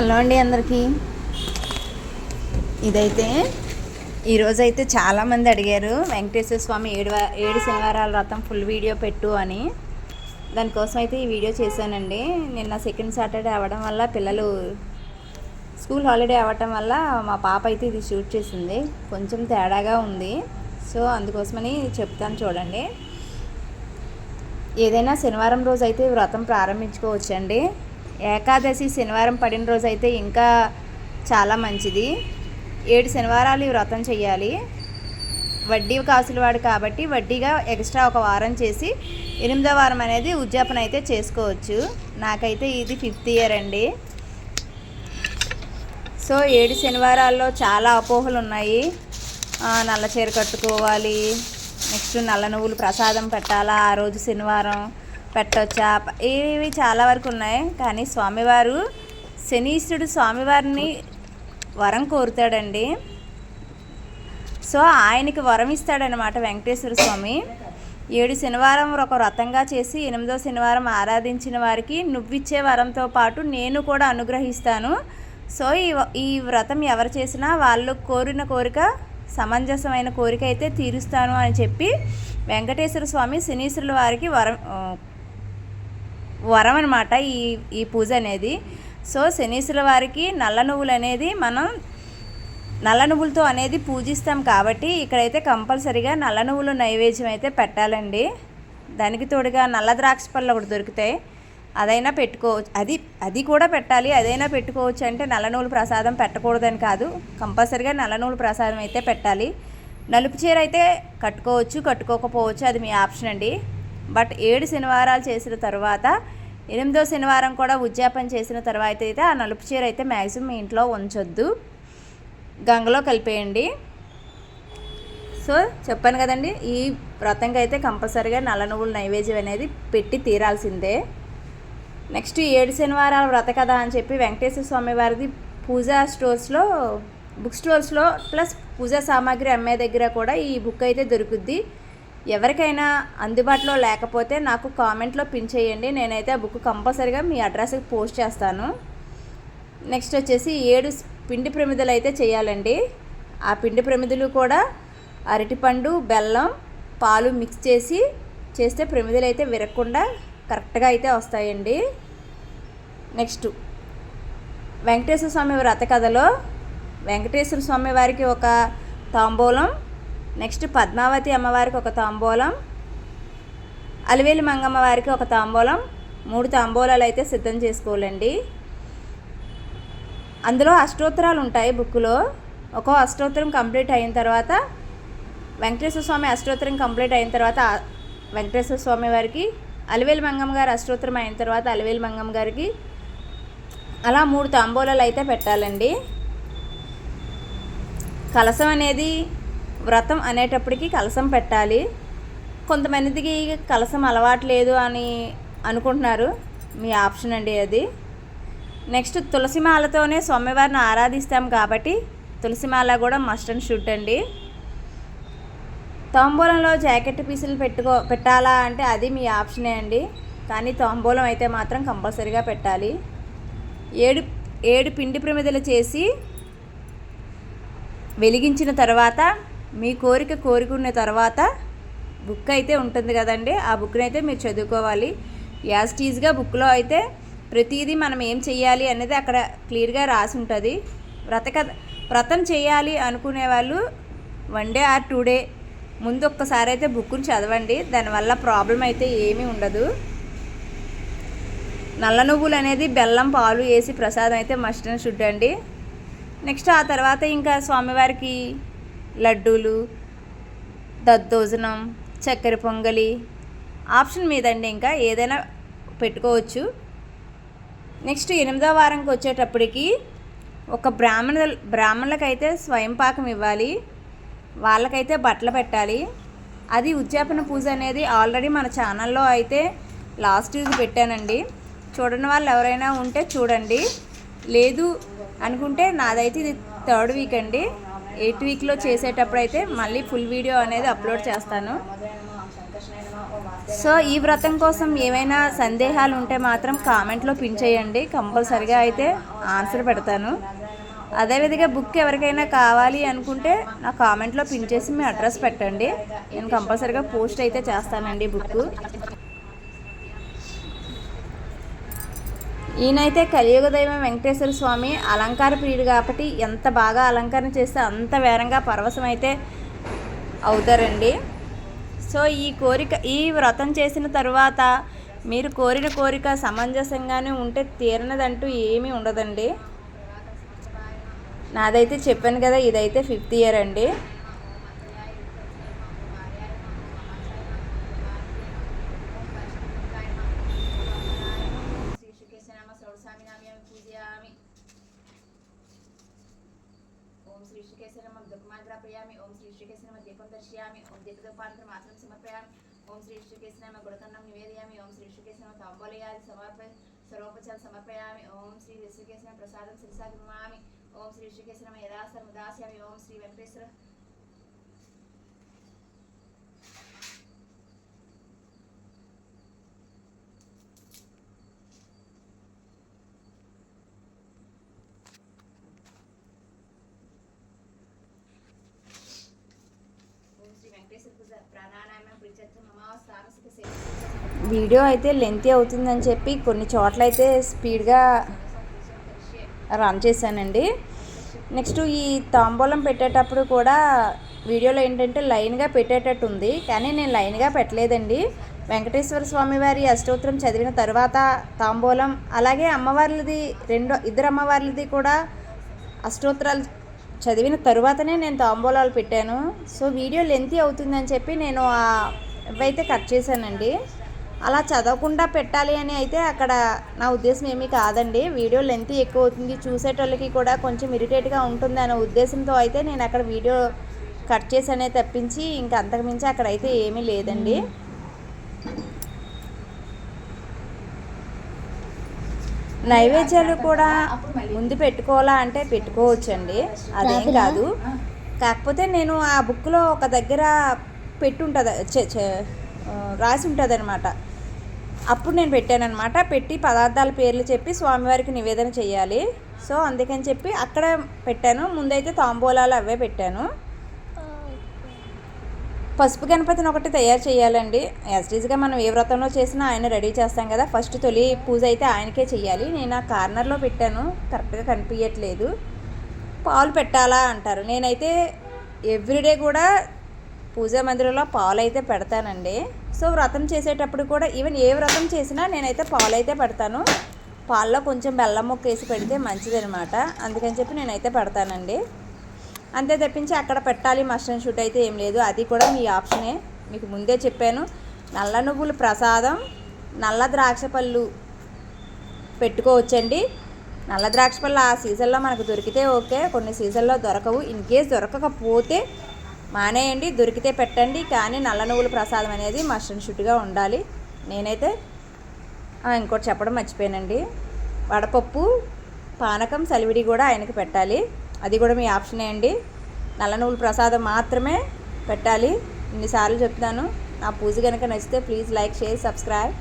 Hello అండి అందరికీ. ఇదైతే ఈరోజైతే చాలామంది అడిగారు వెంకటేశ్వర స్వామి ఏడు ఏడు శనివారాల వ్రతం ఫుల్ వీడియో పెట్టు అని. దానికోసం అయితే ఈ వీడియో చేశానండి. నిన్న సెకండ్ సాటర్డే అవ్వడం వల్ల పిల్లలు స్కూల్ హాలిడే అవ్వటం వల్ల మా పాప అయితే ఇది షూట్ చేసింది. కొంచెం తేడాగా ఉంది. సో అందుకోసమని చెప్తాను చూడండి. ఏదైనా శనివారం రోజు అయితే వ్రతం ప్రారంభించుకోవచ్చండి. ఏకాదశి శనివారం పడిన రోజు అయితే ఇంకా చాలా మంచిది. ఏడు శనివారాలు ఈ వ్రతం చేయాలి వడ్డీ కాసులు వాడు కాబట్టి వడ్డీగా ఎక్స్ట్రా ఒక వారం చేసి ఎనిమిదో వారం అనేది ఉద్యాపన అయితే చేసుకోవచ్చు. నాకైతే ఇది ఫిఫ్త్ ఇయర్ అండి. సో ఏడు శనివారాల్లో చాలా అపోహలు ఉన్నాయి. నల్ల చీర కట్టుకోవాలి. నెక్స్ట్ నల్ల నువ్వులు ప్రసాదం పెట్టాలా ఆ రోజు శనివారం. పెట్టొచ్చా? ఇవి చాలా వరకు ఉన్నాయి. కానీ స్వామివారు శనీశ్వరుడు స్వామివారిని వరం కోరుతాడండి. సో ఆయనకి వరం ఇస్తాడనమాట వెంకటేశ్వర స్వామి. ఏడు శనివారం ఒక వ్రతంగా చేసి ఎనిమిదో శనివారం ఆరాధించిన వారికి నువ్విచ్చే వరంతో పాటు నేను కూడా అనుగ్రహిస్తాను. సో ఈ ఈ వ్రతం ఎవరు చేసినా వాళ్ళు కోరిన కోరిక సమంజసమైన కోరిక అయితే తీరుస్తాను అని చెప్పి వెంకటేశ్వర స్వామి శనీశ్వరుల వారికి వరం వరం అనమాట ఈ ఈ పూజ అనేది. సో శనీశ్వరుల వారికి నల్ల నువ్వులు అనేది మనం నల్ల నువ్వులతో అనేది పూజిస్తాం కాబట్టి ఇక్కడైతే కంపల్సరీగా నల్ల నువ్వులు నైవేద్యం అయితే పెట్టాలండి. దానికి తోడుగా నల్ల ద్రాక్ష పళ్ళు ఒకటి దొరుకుతాయి. అదైనా పెట్టుకోవచ్చు అది అది కూడా పెట్టాలి. అదైనా పెట్టుకోవచ్చు అంటే నల్ల నువ్వులు ప్రసాదం పెట్టకూడదని కాదు. కంపల్సరీగా నల్ల నువ్వులు ప్రసాదం అయితే పెట్టాలి. నలుపు చీర అయితే కట్టుకోవచ్చు కట్టుకోకపోవచ్చు. అది మీ ఆప్షన్ అండి. బట్ ఏడు శనివారాలు చేసిన తర్వాత ఎనిమిదో శనివారం కూడా ఉద్యాపన చేసిన తర్వాత అయితే ఆ నలుపు చీర అయితే మ్యాక్సిమం మీ ఇంట్లో ఉంచొద్దు. గంగలో కలిపేయండి. సో చెప్పాను కదండి ఈ వ్రతంకి అయితే కంపల్సరీగా నల్ల నువ్వుల నైవేద్యం అనేది పెట్టి తీరాల్సిందే. నెక్స్ట్ ఏడు శనివారాల వ్రత కథ అని చెప్పి వెంకటేశ్వర స్వామి వారిది పూజా స్టోర్స్లో బుక్ స్టోర్స్లో ప్లస్ పూజా సామాగ్రి అమ్మే దగ్గర కూడా ఈ బుక్ అయితే దొరుకుద్ది. ఎవరికైనా అందుబాటులో లేకపోతే నాకు కామెంట్లో పిన్ చేయండి. నేనైతే ఆ బుక్ కంపల్సరీగా మీ అడ్రస్కి పోస్ట్ చేస్తాను. నెక్స్ట్ వచ్చేసి ఏడు పిండి ప్రమిదలు అయితే చేయాలండి. ఆ పిండి ప్రమిదలు కూడా అరటిపండు బెల్లం పాలు మిక్స్ చేసి చేస్తే ప్రమిదలు అయితే విరగకుండా కరెక్ట్గా అయితే వస్తాయండి. నెక్స్ట్ వెంకటేశ్వర స్వామి వ్రత కథలో వెంకటేశ్వర స్వామి వారికి ఒక తాంబూలం నెక్స్ట్ పద్మావతి అమ్మవారికి ఒక తాంబూలం అలివేలి మంగమ్మ వారికి ఒక తాంబూలం. మూడు తాంబూలాలు అయితే సిద్ధం చేసుకోవాలండి. అందులో అష్టోత్తరాలు ఉంటాయి బుక్లో ఒక్కో అష్టోత్తరం కంప్లీట్ అయిన తర్వాత వెంకటేశ్వర స్వామి అష్టోత్తరం కంప్లీట్ అయిన తర్వాత వెంకటేశ్వర స్వామి వారికి అలివేలు మంగమ్మ గారు అష్టోత్తరం అయిన తర్వాత అలివేలు మంగమ్మ గారికి అలా మూడు తాంబూలాలు అయితే పెట్టాలండి. కలసం అనేది వ్రతం అనేటప్పటికి కలసం పెట్టాలి. కొంతమందికి కలసం అలవాటు లేదు అని అనుకుంటున్నారు. మీ ఆప్షన్ అండి అది. నెక్స్ట్ తులసిమాలతోనే స్వామివారిని ఆరాధిస్తాం కాబట్టి తులసిమాల కూడా మస్ట్ అండ్ షుడ్ అండి. తాంబూలంలో జాకెట్ పీసులు పెట్టుకో పెట్టాలా అంటే అది మీ ఆప్షనే అండి. కానీ తాంబూలం అయితే మాత్రం కంపల్సరీగా పెట్టాలి. ఏడు ఏడు పిండి ప్రమిదలు చేసి వెలిగించిన తర్వాత మీ కోరిక కోరుకున్న తర్వాత బుక్ అయితే ఉంటుంది కదండి. ఆ బుక్ని అయితే మీరు చదువుకోవాలి. యాజ్ టీజ్గా బుక్లో అయితే ప్రతిదీ మనం ఏం చేయాలి అనేది అక్కడ క్లియర్గా రాసి ఉంటుంది. వ్రత వ్రతం చేయాలి అనుకునే వాళ్ళు one day or two day ముందు ఒక్కసారి అయితే బుక్ని చదవండి. దానివల్ల ప్రాబ్లం అయితే ఏమీ ఉండదు. నల్ల నువ్వులు అనేది బెల్లం పాలు వేసి ప్రసాదం అయితే మస్ట్ అండ్ షుడ్ అండి. నెక్స్ట్ ఆ తర్వాత ఇంకా స్వామివారికి లడ్డూలు దద్దోజనం చక్కెర పొంగలి ఆప్షన్ మీదండి ఇంకా ఏదైనా పెట్టుకోవచ్చు. నెక్స్ట్ ఎనిమిదో వారంకి వచ్చేటప్పటికి ఒక బ్రాహ్మణ బ్రాహ్మణులకైతే స్వయం పాకం ఇవ్వాలి. వాళ్ళకైతే బట్టలు పెట్టాలి. అది ఉద్యాపన పూజ అనేది ఆల్రెడీ మన ఛానల్లో అయితే లాస్ట్ వీక్ పెట్టానండి. చూడని వాళ్ళు ఎవరైనా ఉంటే చూడండి. లేదు అనుకుంటే నాదైతే ఇది థర్డ్ వీక్ అండి. ఎయిట్ వీక్లో చేసేటప్పుడు అయితే మళ్ళీ ఫుల్ వీడియో అనేది అప్లోడ్ చేస్తాను. సో ఈ వ్రతం కోసం ఏమైనా సందేహాలు ఉంటే మాత్రం కామెంట్లో పిన్ చేయండి. కంపల్సరిగా అయితే ఆన్సర్ పెడతాను. అదేవిధంగా బుక్ ఎవరికైనా కావాలి అనుకుంటే నా కామెంట్లో పిన్ చేసి మీ అడ్రస్ పెట్టండి. నేను కంపల్సరిగా పోస్ట్ అయితే చేస్తానండి బుక్ ఈయనైతే కలియుగ దైవం వెంకటేశ్వర స్వామి అలంకార ప్రియుడు కాబట్టి ఎంత బాగా అలంకరణ చేస్తే అంత వేరంగా పరవశం అయితే అవుతారండి. సో ఈ కోరిక ఈ వ్రతం చేసిన తర్వాత మీరు కోరిన కోరిక సమంజసంగానే ఉంటే తీరనదంటూ ఏమీ ఉండదండి. నాదైతే చెప్పాను కదా ఇదైతే ఫిఫ్త్ ఇయర్ అండి ఓం శ్రీ శ్రీకేశ్వర నమ దుఃఖమాగ్రాపయామి ఓం శ్రీ శ్రీకేశ్వర దీపం దర్శయామి ఓం దీపదోపాంతరం ఆసనం సమర్పయామి ఓం శ్రీ శ్రీకేశ్వర నమ గుడకన్నం నివేదయామి ఓం శ్రీ శ్రీకేశ్వర నమ తాంబూలయాది సమర్ప సర్వోపచారం సమర్పయామి ఓం శ్రీ శ్రీకేశ్వర ప్రసాదం శిరసాగిమామి ఓం శ్రీ శ్రీకేశ్వర నమ దాస్యామి ఓం శ్రీ వెంకటేశ్వర ఓం శ్రీ వెంకటేశ్వర పూజ ప్రాణాయామం ప్రిచత్ర మమ సారసిక సేవ వీడియో అయితే లెంతీ అవుతుందని చెప్పి కొన్ని చోట్ల అయితే స్పీడ్గా రన్ చేశానండి. నెక్స్ట్ ఈ తాంబూలం పెట్టేటప్పుడు కూడా వీడియోలో ఏంటంటే లైన్గా పెట్టేటట్టు ఉంది. కానీ నేను లైన్గా పెట్టలేదండి. వెంకటేశ్వర స్వామి వారి అష్టోత్తరం చదివిన తర్వాత తాంబూలం అలాగే అమ్మవార్లది రెండో ఇద్దరు అమ్మవార్లది కూడా అష్టోత్తరాలు చదివిన తరువాతనే నేను తాంబూలాలు పెట్టాను. సో వీడియో లెంత్ అవుతుందని చెప్పి నేను ఆ ఇవైతే కట్ చేశానండి. అలా చదవకుండా పెట్టాలి అని అయితే అక్కడ నా ఉద్దేశం ఏమీ కాదండి. వీడియో లెంత్ ఎక్కువ అవుతుంది. చూసేటోళ్ళకి కూడా కొంచెం ఇరిటేట్గా ఉంటుంది అనే ఉద్దేశంతో అయితే నేను అక్కడ వీడియో కట్ చేసానే తప్పించి ఇంకా అంతకుమించి అక్కడ అయితే ఏమీ లేదండి. నైవేద్యాలు కూడా ముందు పెట్టుకోవాలా అంటే పెట్టుకోవచ్చండి. అదేం కాదు. కాకపోతే నేను ఆ బుక్లో ఒక దగ్గర చె- ఆ, రాసి ఉంటుంది అనమాట అప్పుడు నేను పెట్టానన్నమాట పెట్టి పదార్థాల పేర్లు చెప్పి స్వామివారికి నివేదన చేయాలి సో అందుకని చెప్పి అక్కడ పెట్టాను. ముందైతే తాంబూలాలు అవే పెట్టాను. పసుపు గణపతిని ఒకటి తయారు చేయాలండి. యాజ్టీజ్గా మనం ఏ వ్రతంలో చేసినా ఆయన రెడీ చేస్తాం కదా. ఫస్ట్ తొలి పూజ అయితే ఆయనకే చేయాలి నేను ఆ కార్నర్లో పెట్టాను. కరెక్ట్గా కనిపించట్లేదు పాలు పెట్టాలా అంటారు. నేనైతే ఎవ్రీడే కూడా పూజా మందిరంలో పాలు అయితే పెడతానండి. సో వ్రతం చేసేటప్పుడు కూడా ఈవెన్ ఏ వ్రతం చేసినా నేనైతే పాలు అయితే పెడతాను. పాల్లో కొంచెం బెల్లం ముక్క వేసి పెడితే మంచిదనమాట అందుకని చెప్పి నేనైతే పెడతానండి. అంతే తప్పించి అక్కడ పెట్టాలి మస్టర్డ్ షూట్ అయితే ఏం లేదు. అది కూడా మీ ఆప్షనే. మీకు ముందే చెప్పాను. నల్ల నువ్వుల ప్రసాదం నల్ల ద్రాక్ష పళ్ళు పెట్టుకోవచ్చండి. నల్ల ద్రాక్ష పళ్ళు ఆ సీజన్లో మనకు దొరికితే ఓకే. కొన్ని సీజన్లో దొరకవు. ఇన్ కేస్ దొరకకపోతే మానేయండి. దొరికితే పెట్టండి. కానీ నల్ల నువ్వుల ప్రసాదం అనేది మస్టర్డ్ షూట్గా ఉండాలి. నేనైతే ఇంకోటి చెప్పడం మర్చిపోయానండి. వడపప్పు పానకం సలివిడి కూడా ఆయనకి పెట్టాలి. అది కూడా మీ ఆప్షనే అండి. నల్ల నువ్వుల ప్రసాదం మాత్రమే పెట్టాలి. ఇన్నిసార్లు చెప్తాను. నా పూజ కనుక నచ్చితే ప్లీజ్ లైక్ షేర్ సబ్స్క్రైబ్.